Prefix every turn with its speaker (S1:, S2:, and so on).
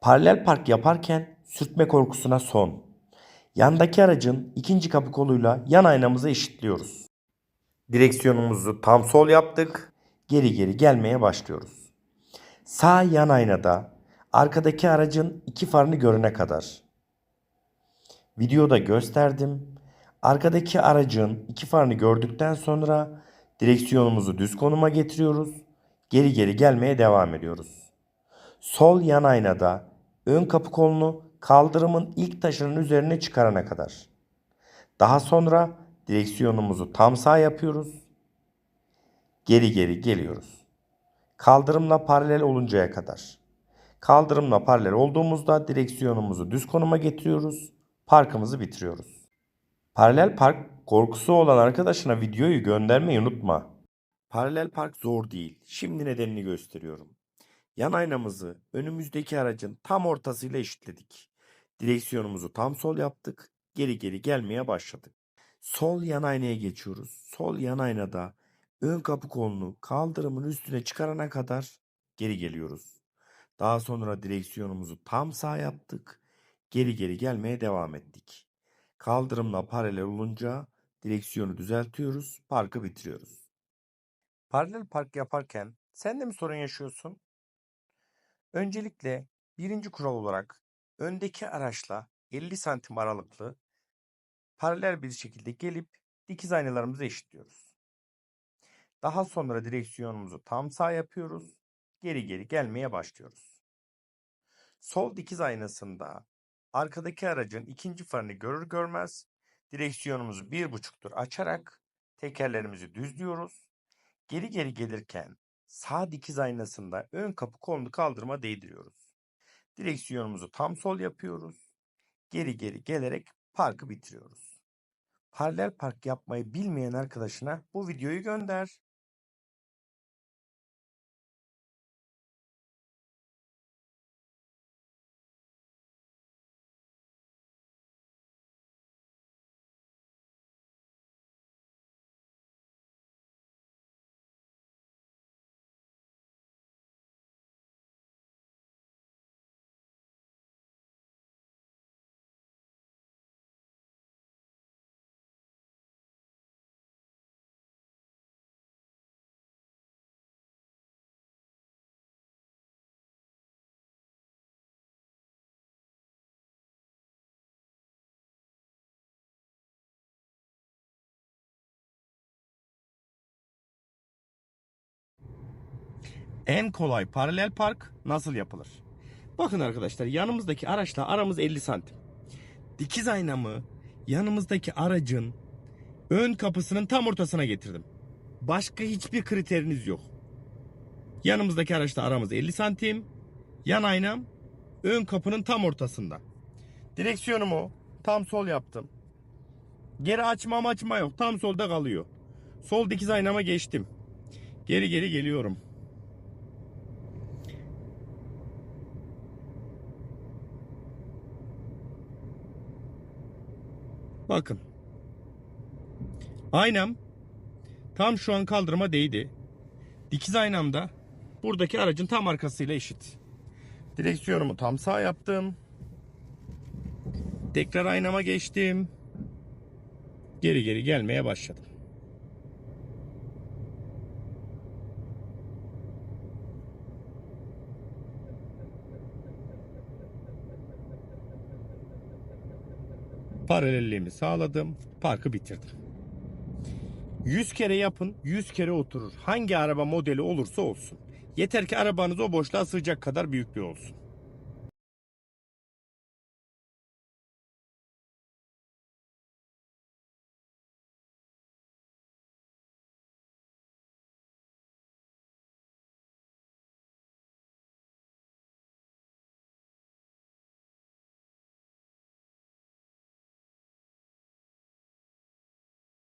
S1: Paralel park yaparken sürtme korkusuna son. Yandaki aracın ikinci kapı koluyla yan aynamızı eşitliyoruz. Direksiyonumuzu tam sol yaptık. Geri geri gelmeye başlıyoruz. Sağ yan aynada arkadaki aracın iki farını görene kadar. Videoda gösterdim. Arkadaki aracın iki farını gördükten sonra direksiyonumuzu düz konuma getiriyoruz. Geri geri gelmeye devam ediyoruz. Sol yan aynada ön kapı kolunu kaldırımın ilk taşının üzerine çıkarana kadar. Daha sonra direksiyonumuzu tam sağ yapıyoruz. Geri geri geliyoruz. Kaldırımla paralel oluncaya kadar. Kaldırımla paralel olduğumuzda direksiyonumuzu düz konuma getiriyoruz. Parkımızı bitiriyoruz. Paralel park korkusu olan arkadaşına videoyu göndermeyi unutma. Paralel park zor değil. Şimdi nedenini gösteriyorum. Yan aynamızı önümüzdeki aracın tam ortasıyla eşitledik. Direksiyonumuzu tam sol yaptık. Geri geri gelmeye başladık. Sol yan aynaya geçiyoruz. Sol yan aynada ön kapı kolunu kaldırımın üstüne çıkarana kadar geri geliyoruz. Daha sonra direksiyonumuzu tam sağ yaptık. Geri geri gelmeye devam ettik. Kaldırımla paralel olunca direksiyonu düzeltiyoruz, parkı bitiriyoruz. Paralel park yaparken sen de mi sorun yaşıyorsun? Öncelikle birinci kural olarak öndeki araçla 50 santim aralıklı paralel bir şekilde gelip dikiz aynalarımızı eşitliyoruz. Daha sonra direksiyonumuzu tam sağ yapıyoruz. Geri geri gelmeye başlıyoruz. Sol dikiz aynasında arkadaki aracın ikinci farını görür görmez direksiyonumuzu bir buçuktur açarak tekerlerimizi düzlüyoruz. Geri geri gelirken sağ dikiz aynasında ön kapı kolunu kaldırma değdiriyoruz. Direksiyonumuzu tam sol yapıyoruz. Geri geri gelerek parkı bitiriyoruz. Paralel park yapmayı bilmeyen arkadaşına bu videoyu gönder. En kolay paralel park nasıl yapılır? Bakın arkadaşlar yanımızdaki araçla aramız 50 santim. Dikiz aynamı yanımızdaki aracın ön kapısının tam ortasına getirdim. Başka hiçbir kriteriniz yok. Yanımızdaki araçla aramız 50 santim. Yan aynam ön kapının tam ortasında. Direksiyonumu tam sol yaptım. Geri açmam açma yok. Tam solda kalıyor. Sol dikiz aynama geçtim. Geri geri geliyorum. Bakın. Aynam tam şu an kaldırıma değdi. Dikiz aynam da buradaki aracın tam arkasıyla eşit. Direksiyonumu tam sağ yaptım. Tekrar aynama geçtim. Geri geri gelmeye başladım. Paralelliğimi sağladım. Parkı bitirdim. 100 kere yapın, 100 kere oturur. Hangi araba modeli olursa olsun. Yeter ki arabanız o boşluğa sığacak kadar büyüklüğü olsun.